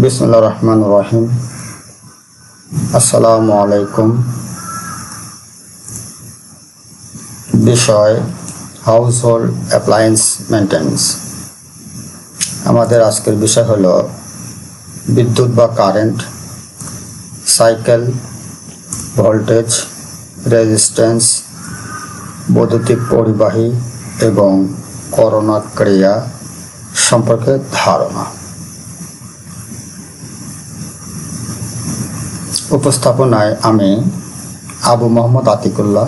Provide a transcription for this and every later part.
বিসমুল্লাহ রহমান রহিম আসসালামু আলাইকুম বিষয় হাউস হোল্ড অ্যাপ্লায়েন্স মেনটেন্স আমাদের আজকের বিষয় হলো বিদ্যুৎ বা কারেন্ট, সাইকেল, ভোল্টেজ, রেজিস্ট্যান্স, বৈদ্যুতিক পরিবাহী এবং করোনা ক্রিয়া সম্পর্কে ধারণা। উপস্থাপনায় আমি আবু মোহাম্মদ আতিকুল্লাহ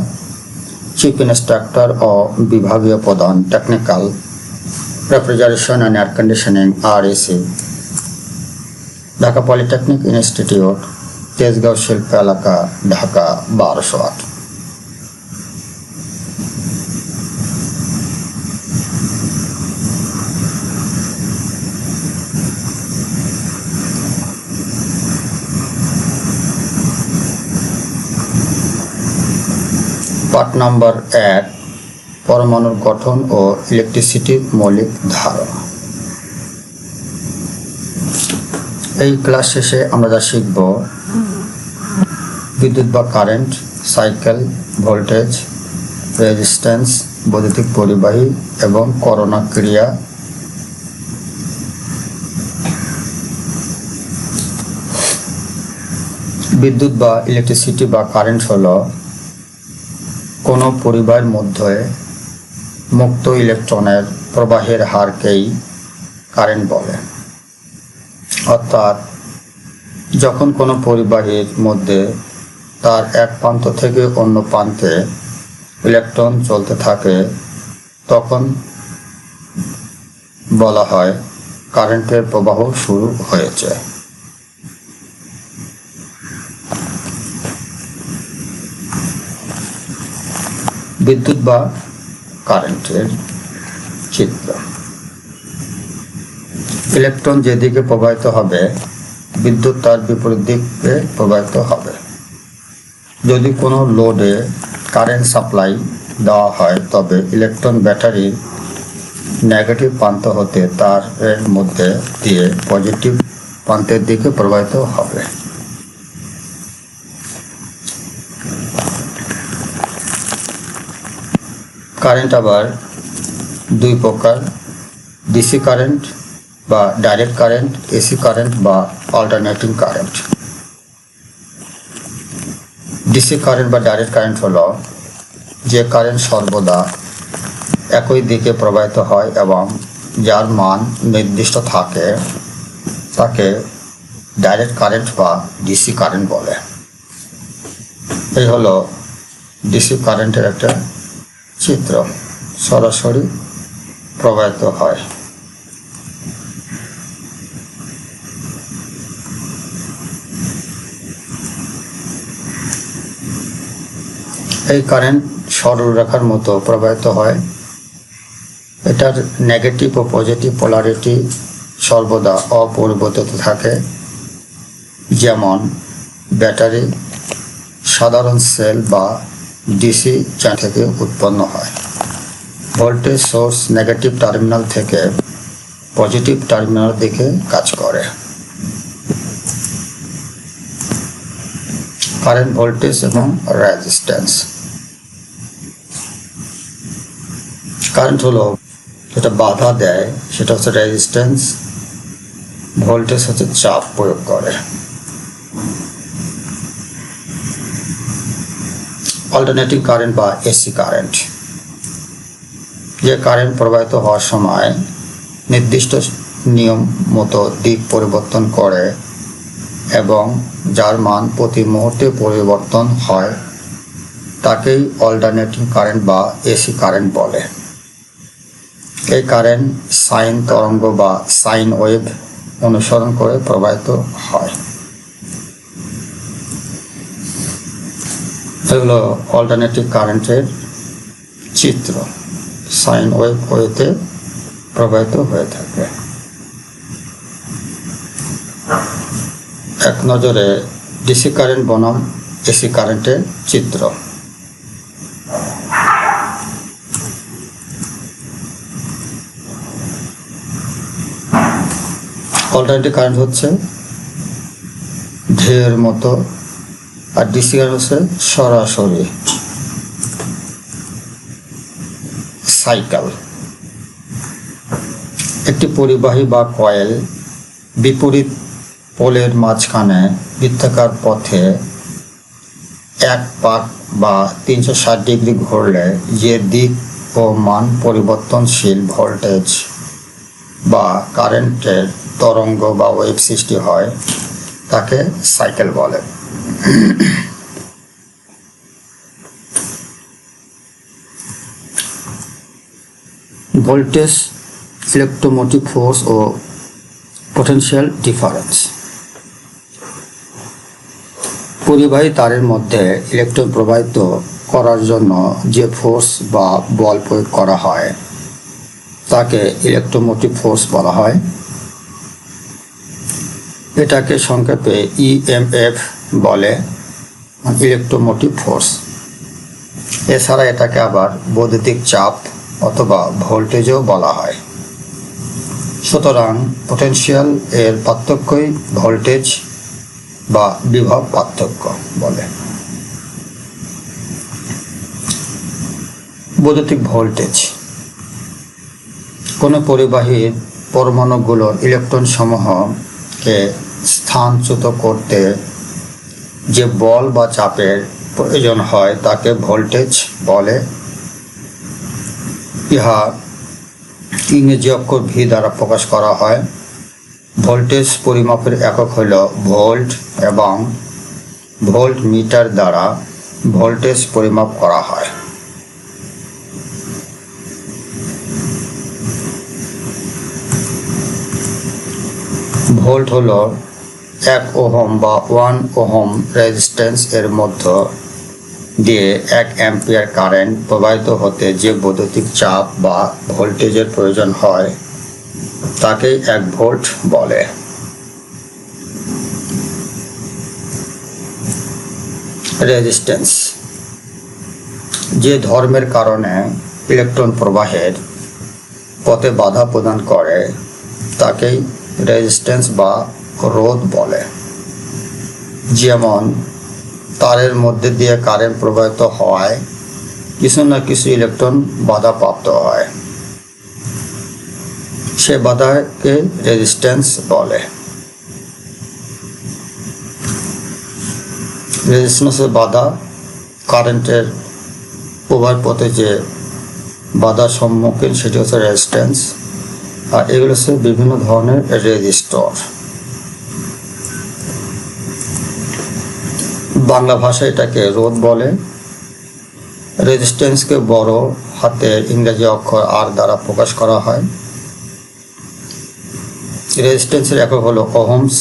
চিফ ইন্সট্রাক্টর ও বিভাগীয় প্রধান technical refrigeration and air conditioning R AC Dhaka polytechnic institute Tejgaon শিল্প এলাকা ঢাকা বারোশো আট পার্ট নাম্বার এক, পরমাণুর গঠন ও ইলেকট্রিসিটির মৌলিক ধারণা। এই ক্লাস শেষে আমরা যা শিখব, বিদ্যুৎ বা কারেন্ট সাইকেল ভোল্টেজ রেজিস্ট্যান্স বৈদ্যুতিক পরিবাহী এবং করোনা ক্রিয়া। বিদ্যুৎ বা ইলেকট্রিসিটি বা কারেন্ট হলো কোনো পরিবারের মধ্যে মুক্ত ইলেকট্রনের প্রবাহের হারকেই কারেন্ট বলে। অর্থাৎ যখন কোনো পরিবাহীর মধ্যে তার এক প্রান্ত থেকে অন্য প্রান্তে ইলেকট্রন চলতে থাকে, তখন বলা হয় কারেন্টের প্রবাহ শুরু হয়েছে। বিদ্যুৎ বা কারেন্টের চিত্র। ইলেকট্রন যেদিকে প্রবাহিত হবে, বিদ্যুৎ তার বিপরীত দিকে প্রবাহিত হবে। যদি কোনো লোডে কারেন্ট সাপ্লাই দেওয়া হয়, তবে ইলেকট্রন ব্যাটারির নেগেটিভ প্রান্ত হতে তার মধ্যে দিয়ে পজিটিভ প্রান্তের দিকে প্রবাহিত হবে। কারেন্ট আবার দুই প্রকার ডিসি কারেন্ট বা ডাইরেক্ট কারেন্ট এসি কারেন্ট বা অল্টারনেটিং কারেন্ট ডিসি কারেন্ট বা ডাইরেক্ট কারেন্ট হলো যে কারেন্ট সর্বদা একই দিকে প্রবাহিত হয় এবং যার মান নির্দিষ্ট থাকে, তাকে ডাইরেক্ট কারেন্ট বা ডিসি কারেন্ট বলে। এই হলো ডিসি কারেন্টের একটা চিত্র সরাসরি প্রবাহিত হয়। এই কারেন্ট সরলরেখার মতো প্রবাহিত হয়। এটার নেগেটিভ ও পজিটিভ পোলারিটি সর্বদা অপরিবর্তিত থাকে। যেমন ব্যাটারি সাধারণ সেল বা ডিসি যা থেকে উৎপন্ন হয়। ভোল্টেজ সোর্স নেগেটিভ টার্মিনাল থেকে পজিটিভ টার্মিনাল দিকে কাজ করে। কারেন্ট ভোল্টেজ এবং রেজিস্ট্যান্স কারেন্ট হলো যেটা বাধা দেয়, সেটা হচ্ছে রেজিস্ট্যান্স ভোল্টেজ হচ্ছে চাপ প্রয়োগ করে। অল্টারনেটিং কারেন্ট বা এসি কারেন্ট যে কারেন্ট প্রবাহিত হওয়ার সময় নির্দিষ্ট নিয়ম মতো দিক পরিবর্তন করে এবং যার মান প্রতি মুহূর্তে পরিবর্তন হয়, তাকেই অল্টারনেটিং কারেন্ট বা এসি কারেন্ট বলে। এই কারেন্ট সাইন তরঙ্গ বা সাইন ওয়েভ অনুসরণ করে প্রবাহিত হয়। এগুলো অল্টারনেটিভ কারেন্টের চিত্র। সাইন ওয়েভ ওয়েতে প্রবাহিত হয়ে থাকে। এক নজরে ডিসি কারেন্ট বনাম এসি কারেন্টের চিত্র। অল্টারনেটিভ কারেন্ট হচ্ছে ঢেউয়ের মতো আর ডিসি কারেন্ট হচ্ছে সরাসরি সাইকেল একটি পরিবাহী বা কয়েল বিপরীত পোলের মাঝখানে বৃত্তাকার পথে এক পাক বা তিনশো ষাট ডিগ্রি ঘুরলে যে দিক ও মান পরিবর্তনশীল ভোল্টেজ বা কারেন্টের তরঙ্গ বা ওয়েভ সৃষ্টি হয়, তাকে সাইকেল বলে। ভোল্টেজ ইলেকট্রোমোটিভ ফোর্স ও পটেনশিয়াল ডিফারেন্স পরিবাহী তারের মধ্যে ইলেকট্রন প্রবাহিত করার জন্য যে ফোর্স বা বল প্রয়োগ করা হয়, তাকে ইলেকট্রোমোটিভ ফোর্স বলা হয়। এটাকে সংক্ষেপে ইএমএফ বলে ইলেকট্রোমোটিভ ফোর্স এছাড়া এটাকে আবার বৈদ্যুতিক চাপ অথবা ভোল্টেজও বলা হয়। সুতরাং পটেনশিয়াল এর পার্থক্যই ভোল্টেজ বা বিভব পার্থক্য বলে। বৈদ্যুতিক ভোল্টেজ কোনো পরিবাহীর পরমাণুগুলোর ইলেকট্রন সমূহকে স্থানচ্যুত করতে যে বল বা চাপের প্রয়োজন হয়, তাকে ভোল্টেজ বলে। ইহা ইংরেজি অক্ষর ভি দ্বারা প্রকাশ করা হয়। ভোল্টেজ পরিমাপের একক হল ভোল্ট এবং ভোল্ট মিটার দ্বারা ভোল্টেজ পরিমাপ করা হয়। ভোল্ট হল এক ওহম বা ওয়ান ওহম রেজিস্ট্যান্স এর মধ্য দিয়ে এক অ্যাম্পিয়ার কারেন্ট প্রবাহিত হতে যে বৈদ্যুতিক চাপ বা ভোল্টেজের প্রয়োজন হয় তাকে এক ভোল্ট বলে। রেজিস্ট্যান্স যে ধর্মের কারণে ইলেকট্রন প্রবাহের পথে বাধা প্রদান করে, তাকেই রেজিস্ট্যান্স বা রোধ বলে। যেমন তারের মধ্যে দিয়ে কারেন্ট প্রবাহিত হওয়ায় কিছু না কিছু ইলেকট্রন বাধা প্রাপ্ত হয়। সে বাধাকে রেজিস্ট্যান্স বলে। রেজিস্ট্যান্সের বাধা কারেন্টের প্রবাহ পথে যে বাধা সম্মুখীন, সেটি হচ্ছে রেজিস্ট্যান্স আর এগুলো হচ্ছে বিভিন্ন ধরনের রেজিস্টর বাংলা ভাষায় এটাকে রোধ বলে। রেজিস্ট্যান্সকে বড় হাতের ইংরেজি অক্ষর আর দ্বারা প্রকাশ করা হয়। রেজিস্ট্যান্সের একক হলো ওহমস।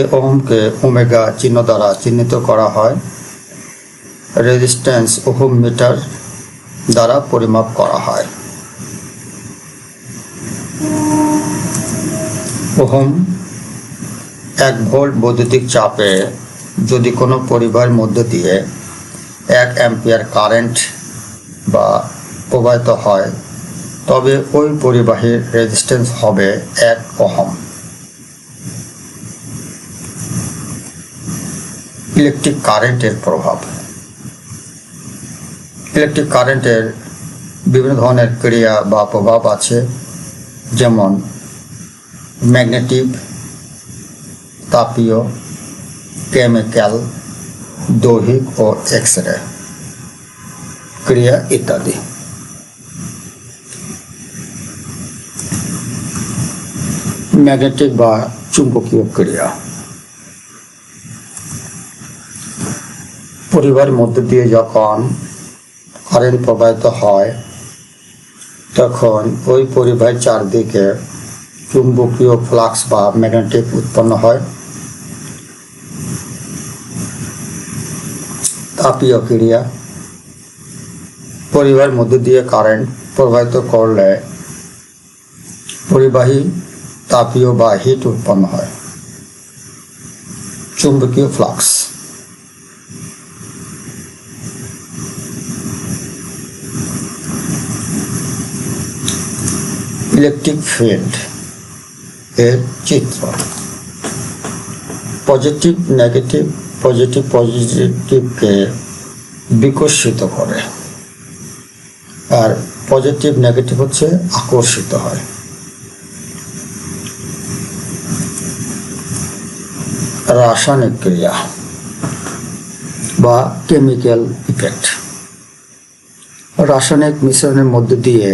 এ ওহমকে ওমেগা চিহ্ন দ্বারা চিহ্নিত করা হয়। রেজিস্ট্যান্স ওহম মিটার দ্বারা পরিমাপ করা হয়। ওহম এক ভোল্ট বৈদ্যুতিক চাপে যদি কোনো পরিবারের মধ্য দিয়ে এক অ্যাম্পিয়ার কারেন্ট বা প্রবাহিত হয়, তবে ওই পরিবাহীর রেজিস্ট্যান্স হবে এক অহম ইলেকট্রিক কারেন্টের প্রভাব। ইলেকট্রিক কারেন্টের বিভিন্ন ধরনের ক্রিয়া বা প্রভাব আছে, যেমন ম্যাগনেটিক তাপীয় কেমিক্যাল দৈহিক ও এক্স রে ক্রিয়া ইত্যাদি। ম্যাগনেটিক বা চুম্বকীয় ক্রিয়া। পরিবারের মধ্যে দিয়ে যখন কারেন্ট প্রবাহিত হয়, তখন ওই পরিবাহের চারদিকে চুম্বকীয় ফ্লাক্স বা ম্যাগনেটিক উৎপন্ন হয়। তাপীয় ক্রিয়া পরিবারের মধ্যে দিয়ে কারেন্ট প্রবাহিত করলে পরিবাহী তাপীয় বা হিট উৎপন্ন হয় চুম্বকীয় ফ্লাক্স ইলেকট্রিক ফিল্ড এর চিত্র পজিটিভ নেগেটিভ পজিটিভ পজিটিভকে বিকশিত করে। আর পজিটিভ নেগেটিভ হচ্ছে আকর্ষিত হয়। রাসায়নিক ক্রিয়া বা কেমিক্যাল ইফেক্ট রাসায়নিক মিশ্রণের মধ্যে দিয়ে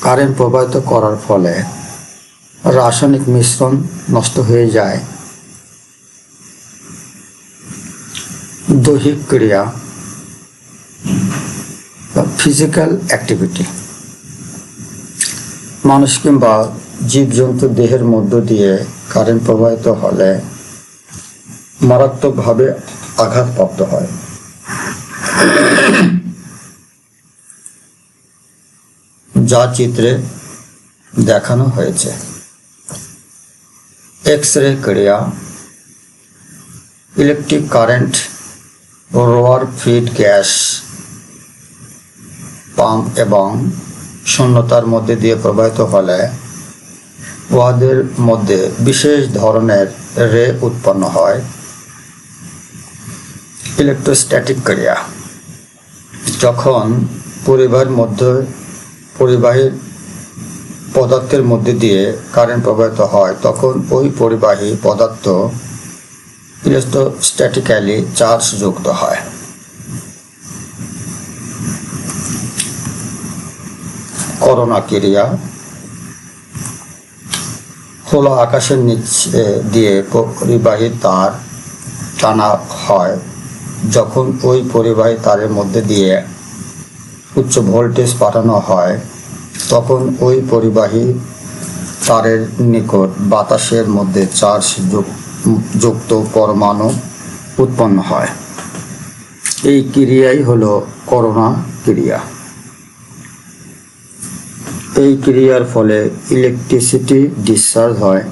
কারেন্ট প্রবাহিত করার ফলে রাসায়নিক মিশ্রণ নষ্ট হয়ে যায়। দৈহিক ক্রিয়া বা ফিজিক্যাল অ্যাক্টিভিটি মানুষ কিংবা জীবজন্তু দেহের মধ্য দিয়ে কারেন্ট প্রবাহিত হলে মারাত্মকভাবে আঘাতপ্রাপ্ত হয়। যা চিত্রে দেখানো হয়েছে। এক্স রে ক্রিয়া ইলেকট্রিক কারেন্ট রোয়ার ফিড গ্যাস পাম্প এবং শূন্যতার মধ্যে দিয়ে প্রবাহিত হলে উহাদের মধ্যে বিশেষ ধরনের রে উৎপন্ন হয়। ইলেকট্রোস্ট্যাটিক ক্রিয়া। যখন পরিবাহের মধ্যে পরিবাহীর পদার্থের মধ্যে দিয়ে কারেন্ট প্রবাহিত হয়, তখন ওই পরিবাহী পদার্থ ইলেকট্রোস্ট্যাটিক্যালি চার্জ যুক্ত হয়। করোনা ক্রিয়া। খোলা আকাশের নিচে দিয়ে পরিবাহী তার টানা হয়, যখন ওই পরিবাহী তারের মধ্যে দিয়ে উচ্চ ভোল্টেজ পাঠানো হয়, তখন ওই পরিবাহী তারের নিকট বাতাসের মধ্যে চার্জ যুক- যুক্ত পরমাণু উৎপন্ন হয়। এই ক্রিয়াই হলো করোনা ক্রিয়া। এই ক্রিয়ার ফলে ইলেকট্রিসিটি ডিসচার্জ হয়।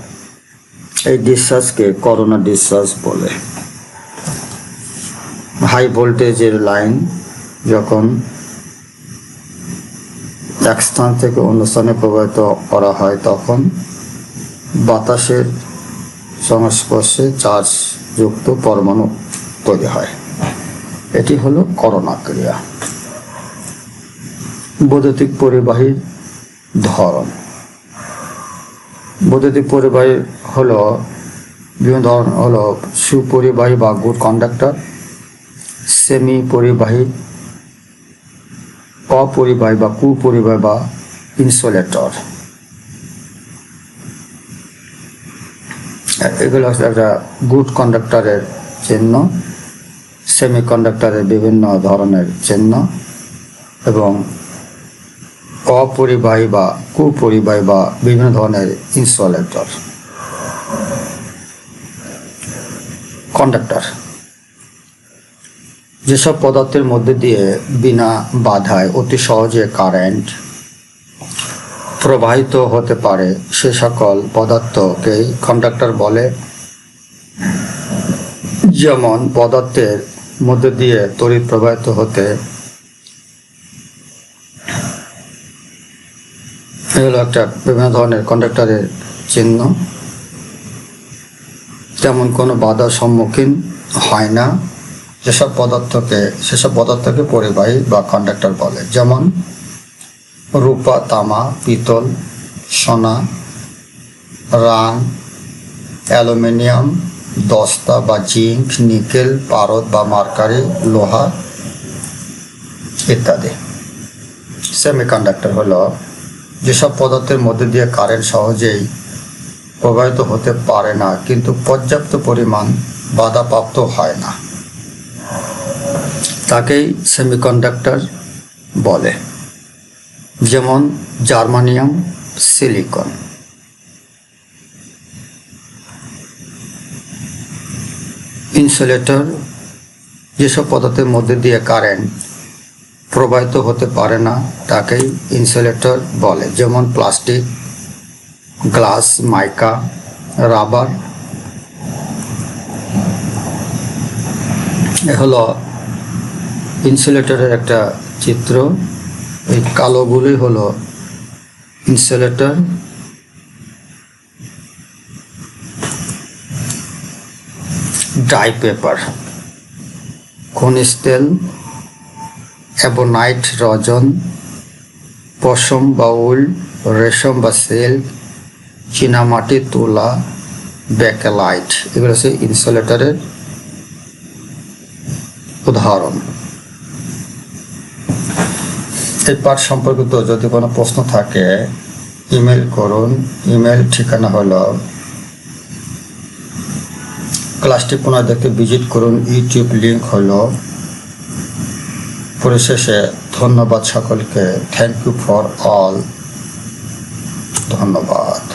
এই ডিসচার্জকে করোনা ডিসচার্জ বলে। হাই ভোল্টেজের লাইন যখন এক স্থান থেকে অন্য স্থানে প্রবাহিত করা হয়, তখন বাতাসের সংস্পর্শে চার্জ যুক্ত পরমাণু তৈরি হয়। এটি হলো করোনা ক্রিয়া। বৈদ্যুতিক পরিবাহীর ধরন। বৈদ্যুতিক পরিবাহী হলো বিভিন্ন ধরন হলো সুপরিবাহী বা গুড কন্ডাক্টর সেমি পরিবাহী অপরিবাহী বা কুপরিবাহী বা ইনসুলেটর। এগুলো হচ্ছে একটা গুড কন্ডাক্টরের চিহ্ন সেমি কন্ডাক্টরের বিভিন্ন ধরনের চিহ্ন এবং অপরিবাহী বা কুপরিবাহী বা বিভিন্ন ধরনের ইনসুলেটর কন্ডাক্টর যেসব পদার্থের মধ্যে দিয়ে বিনা বাধায় অতি সহজে কারেন্ট প্রবাহিত হতে পারে। সে সকল পদার্থকেই কন্ডাক্টর বলে। যেমন পদার্থের মধ্যে দিয়ে তড়িৎ প্রবাহিত হতে এই হলো একটা বিভিন্ন ধরনের কন্ডাক্টরের চিহ্ন। তেমন কোনো বাধার সম্মুখীন হয় না। যেসব পদার্থকে সেসব পদার্থকে পরিবাহী বা কন্ডাক্টর বলে। যেমন রূপা, তামা, পিতল, সোনা রান অ্যালুমিনিয়াম, দস্তা বা জিঙ্ক নিকেল, পারদ বা মার্কারি, লোহা ইত্যাদি। সেমিকন্ডাক্টর হলো যেসব পদার্থের মধ্যে দিয়ে কারেন্ট সহজেই প্রবাহিত হতে পারে না, কিন্তু পর্যাপ্ত পরিমাণ বাধাপ্রাপ্ত হয় না। তাকেই সেমিকন্ডাক্টর বলে। যেমন জার্মানিয়াম, সিলিকন। ইনসুলেটর যেসব পদার্থের মধ্যে দিয়ে কারেন্ট প্রবাহিত হতে পারে না, তাকেই ইনসুলেটর বলে। যেমন প্লাস্টিক, গ্লাস, মাইকা, রাবার। এ হলো ইনসুলেটরের একটা চিত্র। এই কালোগুলি হলো ইনসুলেটর, ড্রাই পেপার খনিজ তেল অ্যাবোনাইট রজন, পশম বা উল, রেশম বা সিল্ক চীনামাটি তুলা, ব্যাকেলাইট। এগুলো হচ্ছে ইনসুলেটরের উদাহরণ। এই পাঠ সম্পর্কিত যদি কোনো প্রশ্ন থাকে, ইমেল করুন। ইমেল ঠিকানা হলো ক্লাসটি পুনরায় দেখতে ভিজিট করুন। ইউটিউব লিঙ্ক হল। পরিশেষে ধন্যবাদ সকলকে। থ্যাংক ইউ ফর অল ধন্যবাদ।